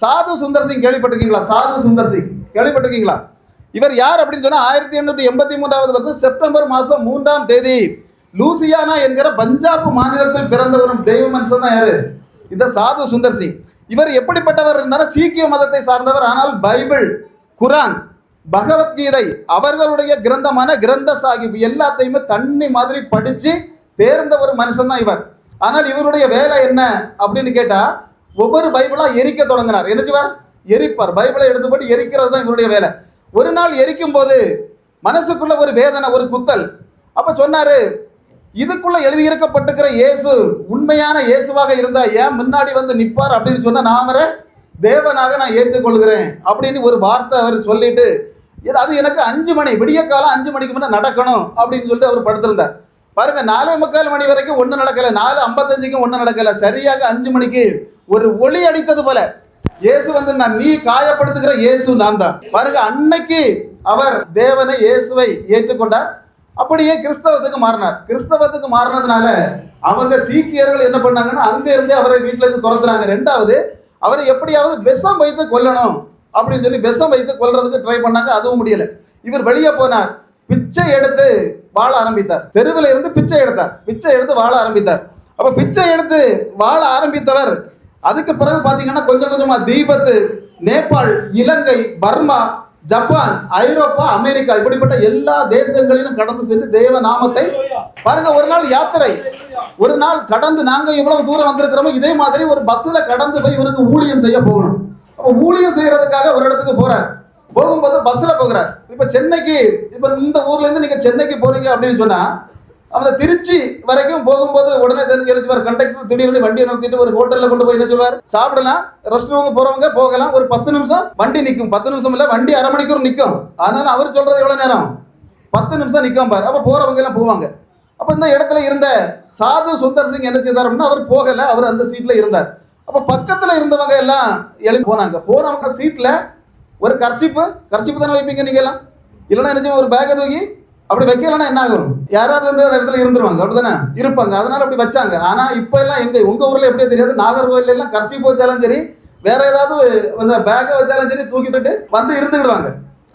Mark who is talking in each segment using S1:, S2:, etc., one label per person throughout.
S1: சாது சுந்தர் சிங் கேள்விப்பட்டிருக்கீங்களா? சாது சுந்தர் சிங். கேள்விப்பட்டிருக்கீங்களா? இவர் யார் அப்படின்னு சொன்னால் ஆயிரத்தி எண்ணூற்றி எண்பத்தி மூன்றாவது வருஷம் செப்டம்பர் மாதம் மூன்றாம் தேதி லூசியானா என்கிற பஞ்சாப் மாநிலத்தில் பிறந்தவரும் தெய்வ மனுஷன் தான் யாரு? இந்த சாது சுந்தர் சிங். இவர் எப்படிப்பட்டவர் இருந்தாலும் சீக்கிய மதத்தை சார்ந்தவர். ஆனால் பைபிள் குரான் பகவத்கீதை அவர்களுடைய கிரந்தமான கிரந்த சாஹிப் எல்லாத்தையுமே தண்ணி மாதிரி படித்து தேர்ந்த ஒரு மனுஷன் தான் இவர். ஆனால் இவருடைய வேலை என்ன அப்படின்னு கேட்டால் ஒவ்வொரு பைபிளாக எரிக்க தொடங்கினார் என்ன செய்வார்? எரிப்பார். பைபிளை எடுத்து போட்டு எரிக்கிறது தான் இவருடைய வேலை. ஒரு நாள் எரிக்கும் போது மனசுக்குள்ள ஒரு வேதனை ஒரு குத்தல். அப்போ சொன்னாரு இதுக்குள்ள எழுதியிருக்கப்பட்டிருக்கிற இயேசு உண்மையான இயேசுவாக இருந்தா ஏன் முன்னாடி வந்து நிற்பார்? அப்படின்னு சொன்னா நான் அவரை தேவனாக நான் ஏற்றுக்கொள்கிறேன். அப்படின்னு ஒரு வார்த்தை அவர் சொல்லிட்டு இது அது எனக்கு அஞ்சு மணி விடிய காலம் அஞ்சு மணிக்கு முன்னே நடக்கணும். அப்படின்னு சொல்லிட்டு அவர் படுத்திருந்தார். பாருங்க நாலே முக்கால் மணி வரைக்கும் ஒன்றும் நடக்கலை. நாலு ஐம்பத்தஞ்சுக்கும் ஒன்றும் நடக்கலை. சரியாக அஞ்சு மணிக்கு ஒரு ஒளி அடித்தது போல. இயேசு வந்து நான் நீ காயப்படுத்துகிற இயேசு நான் தான். பாருங்க அன்னைக்கு அவர் தேவனை இயேசுவை ஏற்றுக்கொண்டார். அப்படியே கிறிஸ்தவத்துக்கு மாறினார். கிறிஸ்தவத்துக்கு மாறினதுனால அவங்க சீக்கியர்கள் என்ன பண்ணாங்கன்னா அங்க இருந்தே அவரை வீட்டுல இருந்து துரத்துறாங்க ரெண்டாவது அவரை எப்படியாவது விஷம் வைத்து கொல்லணும் அப்படின்னு சொல்லி விஷம் வைத்து கொல்றதுக்கு ட்ரை பண்ணாங்க. அதுவும் முடியல. இவர் வெளியே போனார். பிச்சை எடுத்து வாழ ஆரம்பித்தார். தெருவில் இருந்து பிச்சை எடுத்தார். பிச்சை எடுத்து வாழ ஆரம்பித்தார். அப்ப பிச்சை எடுத்து வாழ ஆரம்பித்தவர் அதுக்கு பிறகு பார்த்தீங்கன்னா கொஞ்சம் கொஞ்சமாக தீபத்து நேபாள் இலங்கை பர்மா ஜப்பான் ஐரோப்பா அமெரிக்கா இப்படிப்பட்ட எல்லா தேசங்களிலும் கடந்து சென்று தேவ நாமத்தை பாருங்க ஒரு நாள் யாத்திரை. ஒரு நாள் கடந்து நாங்க இவ்வளவு தூரம் வந்திருக்கிறோமோ இதே மாதிரி ஒரு பஸ்ல கடந்து போய் இவருக்கு ஊழியம் செய்ய போகணும். அப்போ ஊழியம் செய்யறதுக்காக ஒரு இடத்துக்கு போறார். போகும்போது பஸ்ல போகிறார். இப்ப சென்னைக்கு இப்ப இந்த ஊர்ல இருந்து நீங்க சென்னைக்கு போறீங்க அப்படின்னு சொன்னா அந்த திருச்சி வரைக்கும் போகும்போது உடனே தெரிஞ்சு என்ன கண்டக்டர் திடீர்னு வண்டியை நிறுத்திட்டு ஒரு ஹோட்டலில் கொண்டு போய் என்ன சொல்வார்? சாப்பிடலாம் ரெஸ்ட் ரூம் போறவங்க போகலாம் ஒரு பத்து நிமிஷம் வண்டி நிற்கும் பத்து நிமிஷம் இல்லை வண்டி அரை மணிக்கூர் நிற்கும் அதனால அவர் சொல்றது எவ்வளோ நேரம்? பத்து நிமிஷம் நிற்கும் பாரு. அப்போ போறவங்க எல்லாம் போவாங்க. அப்போ இந்த இடத்துல இருந்த சாது சுந்தர் சிங் என்ன செய்தார் அப்படின்னா அவர் போகலை அவர் அந்த சீட்ல இருந்தார். அப்போ பக்கத்தில் இருந்தவங்க எல்லாம் எழுந்து போனாங்க. போனவங்க சீட்டில் ஒரு கர்ச்சிப்பு கர்ச்சிப்பு தானே வைப்பீங்க நீங்கள் எல்லாம்? இல்லைன்னா என்ன ஒரு பேக்கை தூக்கி அப்படி வைக்கலன்னா என்ன ஆகும் யாராவது வந்து அந்த இடத்துல இருந்துருவாங்க. அப்படிதானே இருப்பாங்க. அதனால அப்படி வச்சாங்க. ஆனா இப்ப எல்லாம் எங்க உங்க ஊர்ல எப்படியே தெரியாது. நாகர்கோவில் எல்லாம் கர்ச்சி போச்சாலும் சரி வேற ஏதாவது அந்த பேக்கை வச்சாலும் சரி தூக்கிட்டு வந்து இருந்துக்கிடுவாங்க.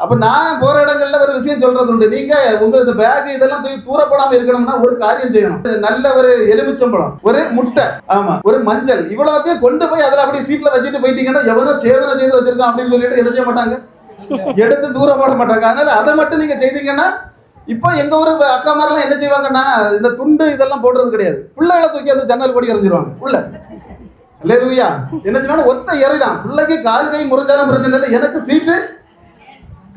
S1: அப்ப நான் போற இடங்கள்ல ஒரு விஷயம் சொல்றது உண்டு நீங்க உங்க இந்த பேக் இதெல்லாம் தூக்கி தூரப்படாம இருக்கணும்னா ஒரு காரியம் செய்யணும். நல்ல ஒரு எலுமிச்சம்பழம் ஒரு முட்டை ஆமா ஒரு மஞ்சள் இவ்வளவுத்தையும் கொண்டு போய் அதுல அப்படியே சீட்ல வச்சுட்டு போயிட்டீங்கன்னா எவனோ சேதனை செய்து வச்சிருக்கான் அப்படின்னு சொல்லிட்டு என்ன செய்ய மாட்டாங்க? எடுத்து தூரம் போட மாட்டாங்க. அதனால அதை மட்டும் நீங்க செய்தீங்கன்னா இப்போ எங்க ஊர் அக்கா மாதிரிலாம் என்ன செய்வாங்கன்னா இந்த துண்டு இதெல்லாம் போடுறது கிடையாது. பிள்ளைகளை தூக்கி அந்த ஜன்னல் கொடி எறிஞ்சிருவாங்க. உள்ள. இல்லையா என்ன செய்வாங்க ஒத்த இறைதான் பிள்ளைக்கு கால் கை முறிஞ்சாலும் பிரச்சனை இல்லை. எனக்கு சீட்டு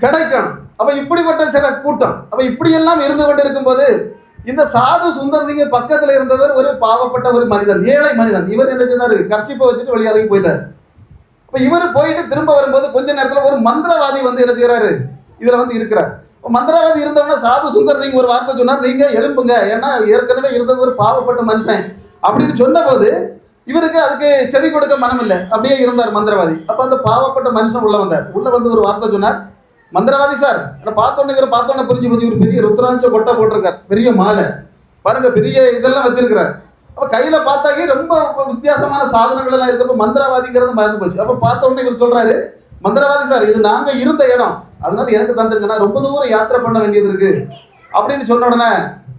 S1: கிடைக்கணும். அப்ப இப்படிப்பட்ட சில கூட்டம். அப்ப இப்படியெல்லாம் இருந்து கொண்டு இருக்கும்போது இந்த சாது சுந்தர் சிங்க பக்கத்துல இருந்தவர் ஒரு பாவப்பட்ட ஒரு மனிதன் ஏழை மனிதன். இவர் என்ன செய்தாரு? கர்ச்சிப்பை வச்சுட்டு வெளியே போயிட்டார். இப்போ இவர் போயிட்டு திரும்ப வரும்போது கொஞ்ச நேரத்துல ஒரு மந்திரவாதி வந்து என்ன செய்யறாரு இதுல வந்து இருக்கிறார். மந்திரவாதி இருந்தவன சாது சுந்தர் சிங் ஒரு வார்த்தை சொன்னார் நீங்க எழும்புங்க. ஏன்னா ஏற்கனவே இருந்தது ஒரு பாவப்பட்ட மனுஷன். அப்படின்னு சொன்னபோது இவருக்கு அதுக்கு செவி கொடுக்க மனம் இல்லை அப்படியே இருந்தார் மந்திரவாதி. அப்போ அந்த பாவப்பட்ட மனுஷன் உள்ள வந்தார். உள்ள வந்து ஒரு வார்த்தை சொன்னார் மந்திரவாதி சார் ஆனால் பார்த்தோன்னே இவரை பார்த்தோன்னே புரிஞ்சு புரிஞ்சு ஒரு பெரிய ருத்ராட்ச கொட்டை போட்டிருக்கார். பெரிய மாலை. பாருங்க பெரிய இதெல்லாம் வச்சிருக்கிறார். அப்போ கையில் பார்த்தாக்கே ரொம்ப வித்தியாசமான சாதனங்கள் எல்லாம் இருக்கப்போ மந்திரவாதிங்கிறது மறந்து போச்சு. அப்போ பார்த்த உடனே இவர் சொல்றாரு மந்திரவாதி சார் இது நாங்கள் இருந்த இடம். அதனால எனக்கு தந்திருக்குன்னா ரொம்ப தூரம் யாத்திரை பண்ண வேண்டியது இருக்கு. அப்படின்னு சொன்ன உடனே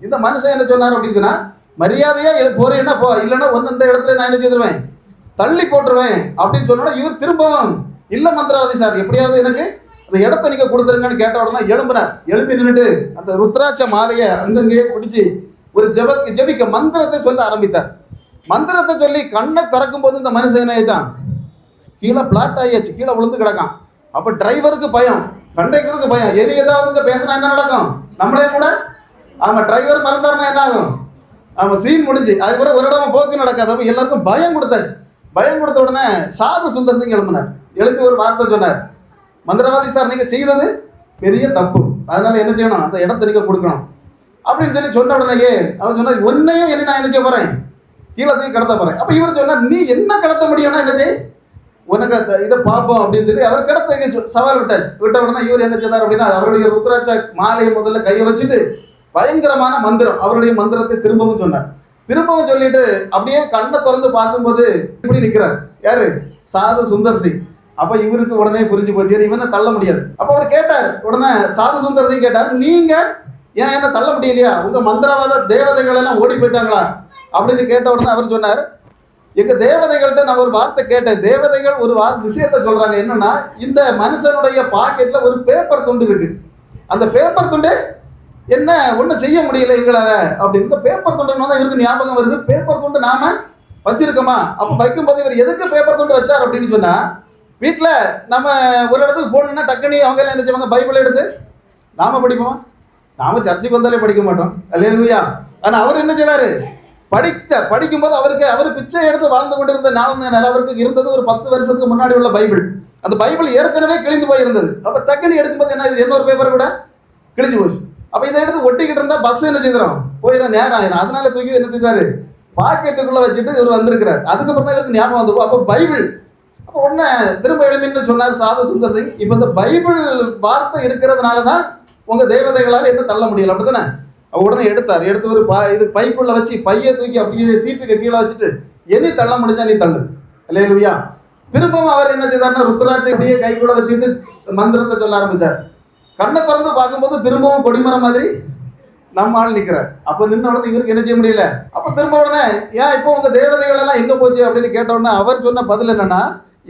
S1: இந்த மனுஷன் என்ன சொன்னார் அப்படின்னு மரியாதையா போறேன்னா போ இல்லைன்னா ஒன்னு இந்த இடத்துல நான் என்ன செய்திருவேன்? தள்ளி போட்டுருவேன். அப்படின்னு சொன்ன இவர் திரும்பவும் இல்ல மந்திரவாதி சார் எப்படியாவது எனக்கு அந்த இடத்த நீங்க கொடுத்துருங்கன்னு கேட்ட உடனே எழும்பினார். எழும்பி நின்றுட்டு அந்த ருத்ராட்ச மாலையை அங்கங்கேயே பிடிச்சி ஒரு ஜெப ஜெபிக்க மந்திரத்தை சொல்ல ஆரம்பித்தார். மந்திரத்தை சொல்லி கண்ணை திறக்கும் போது இந்த மனுஷன் என்ன ஆயிட்டான்? கீழே பிளாட் ஆகியாச்சு கீழே விழுந்து கிடக்கான். அப்போ டிரைவருக்கு பயம். கண்டக்டருக்கு பயம். எது ஏதாவது இங்கே பேசினா என்ன நடக்கும்? நம்மளே கூட? ஆமாம் டிரைவர் மறந்தாருன்னா என்ன ஆகும் ஆமாம் சீன் முடிஞ்சு அதுக்கப்புறம் ஒரு இடம் போக்கு நடக்காது. அப்போ எல்லாருக்கும் பயம் கொடுத்தாச்சு. பயம் கொடுத்த உடனே சாது சுந்தர் சிங் எழுப்பினார் எழுப்பி ஒரு வார்த்தை சொன்னார். மந்திரவாதி சார் நீங்கள் செய்தது பெரிய தப்பு. அதனால என்ன செய்யணும்? அந்த இடத்த நீங்கள் கொடுக்கணும். அப்படின்னு சொல்லி சொன்ன உடனேயே அவர் சொன்னார் ஒன்னையும் என்ன நான் என்ன செய்ய போகிறேன் கீழே தூக்கி கடத்த போகிறேன் அப்போ இவர் சொன்னார் நீ என்ன கடத்த முடியும்னா என்ன செய்? உனக்கு அந்த இதை பார்ப்போம் அப்படின்னு சொல்லி அவர் கிடத்த சவால் விட்டாச்சு. விட்ட உடனே இவர் என்ன செய்தார் அப்படின்னா அவருடைய ருத்ராட்ச மாலையை முதல்ல கையை வச்சுட்டு பயங்கரமான மந்திரம் அவருடைய மந்திரத்தை திரும்பவும் சொன்னார். திரும்பவும் சொல்லிட்டு அப்படியே கண்ணை திறந்து பார்க்கும்போது இப்படி நிற்கிறார் யாரு? சாது சுந்தர் சிங். அப்போ இவருக்கு உடனே புரிஞ்சு போச்சு. இவனை தள்ள முடியாது. அப்போ அவர் கேட்டார். உடனே சாது சுந்தர் சிங் கேட்டார் நீங்க ஏன் என்ன தள்ள முடியலையா? உங்க மந்திரவாத தேவதைகள் எல்லாம் ஓடி போயிட்டாங்களா? அப்படின்னு கேட்ட உடனே அவர் சொன்னார் எங்க தேவதைகள்கிட்ட நான் ஒரு வார்த்தை கேட்டேன். தேவதைகள் ஒரு வா விஷயத்த சொல்றாங்க. என்னன்னா இந்த மனுஷனுடைய பாக்கெட்ல ஒரு பேப்பர் துண்டு இருக்கு. அந்த பேப்பர் துண்டு என்ன ஒன்றும் செய்ய முடியல எங்களால அப்படின்னு. பேப்பர் துண்டுன்னு தான் இவருக்கு ஞாபகம் வருது. பேப்பர் துண்டு நாம வச்சிருக்கோமா? அப்போ வைக்கும்போது இவர் எதுக்கு பேப்பர் துண்டு வச்சார் அப்படின்னு சொன்னா வீட்டில் நம்ம ஒரு இடத்துக்கு போகணுன்னா டக்குனி அவங்க எல்லாம் என்ன செய்வாங்க? பைபிள் எடுத்து நாம படிப்போம்? நாம சர்ச்சுக்கு வந்தாலே படிக்க மாட்டோம். அல்லையா ஆனா அவர் என்ன செய்றாரு படித்த படிக்கும்போது அவருக்கு அவர் பிச்சை எடுத்து வாழ்ந்து கொண்டிருந்த நாள் நேரம் அவருக்கு இருந்தது ஒரு பத்து வருஷத்துக்கு முன்னாடி உள்ள பைபிள். அந்த பைபிள் ஏற்கனவே கிழிந்து போயிருந்தது. அப்போ டக்குன்னு எடுக்கும்போது என்ன இது இன்னொரு பேப்பர் கூட கிழிஞ்சு போச்சு. அப்போ இதை எடுத்து ஒட்டிக்கிட்டு இருந்தா பஸ் என்ன செய்கிறோம் போயிடும் நேரம் ஆயிரும் அதனால தூக்கி என்ன செஞ்சாரு? பாக்கெட்டுக்குள்ளே வச்சுட்டு இவர் வந்திருக்கிறார். அதுக்கப்புறம் தான் இவருக்கு ஞாபகம் வந்துருக்கும். அப்போ பைபிள் அப்போ உடனே திரும்ப எழுமின்னு சொன்னார் சாது சுந்தர் சிங். இப்போ இந்த பைபிள் வார்த்தை இருக்கிறதுனால தான் உங்கள் தேவதைகளால் என்ன தள்ள முடியல? அப்படிதானே தானே உடனே எடுத்தார். எடுத்து ஒரு பா இது பைக்குள்ளே வச்சு பையை தூக்கி அப்படியே சீட்டுக்கு கீழே வச்சுட்டு என்னை தள்ள முடிஞ்சா நீ தள்ளு. இல்லையா திரும்பவும் அவர் என்ன செய்தார்னா ருத்ராட்சி அப்படியே கைக்குள்ள வச்சுக்கிட்டு மந்திரத்தை சொல்ல ஆரம்பிச்சார். கண்ணை திறந்து பார்க்கும்போது திரும்பவும் கொடிமரம் மாதிரி நம்ம ஆள் நிற்கிறார் அப்போ நின்ன உடனே இவருக்கு என்ன செய்ய முடியல? அப்போ திரும்ப உடனே ஏன் இப்போ உங்கள் தேவதைகள் எல்லாம் எங்கே போச்சு? அப்படின்னு கேட்ட அவர் சொன்ன பதில் என்னன்னா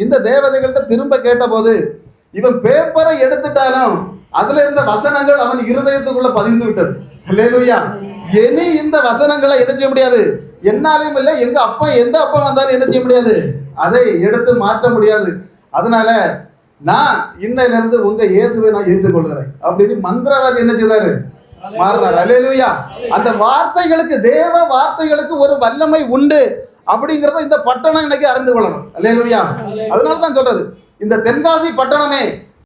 S1: இந்த தேவதைகள்கிட்ட திரும்ப கேட்டபோது இவன் பேப்பரை எடுத்துட்டாலும் அதுல இருந்த வசனங்கள் அவன் இருதயத்துக்குள்ள பதிந்து விட்டது. அல்லேலூயா இனி இந்த வசனங்களை என்ன செய்ய முடியாது? என்னாலையும் இல்லை எங்க அப்பா எந்த அப்பா வந்தாலும் என்ன செய்ய முடியாது? அதை எடுத்து மாற்ற முடியாது. அதனால நான் இன்னையில இருந்து உங்க இயேசுவை நான் ஏற்றுக்கொள்கிறேன். அப்படின்னு மந்திரவாதி என்ன செய்தாரு? மாறினார். அல்லேலூயா அந்த வார்த்தைகளுக்கு தேவ வார்த்தைகளுக்கு ஒரு வல்லமை உண்டு அப்படிங்கிறத இந்த பட்டணம் இன்னைக்கு அறிந்து கொள்ளணும். அல்லேலூயா அதனால தான் சொல்றது. இந்த தென்காசி பட்டணமே